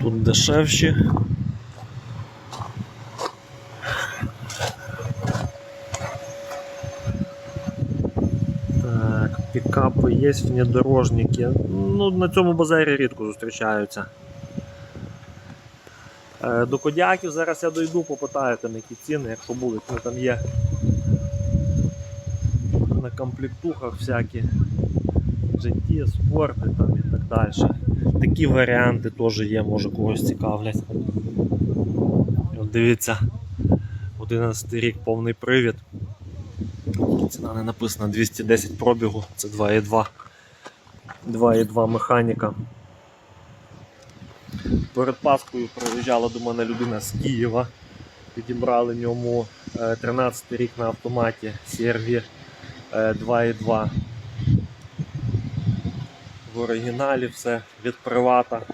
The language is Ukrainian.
Тут дешевші. Так, пікапи є, внедорожники. Ну, на цьому базарі рідко зустрічаються. Е, До кодяків зараз я дойду, попитаю там які ціни, якщо будуть. Ну, там є на комплектухах всякі GT, спорти там і так далі. Такі варіанти теж є, може когось цікавлять. От дивіться, 11 рік повний привід. Ціна не написана 210 пробігу, це 2,2. 2,2 механіка. Перед Паскою приїжджала до мене людина з Києва. Підібрали ньому е, 13 рік на автоматі CRV е, 2,2. В оригіналі все від привата.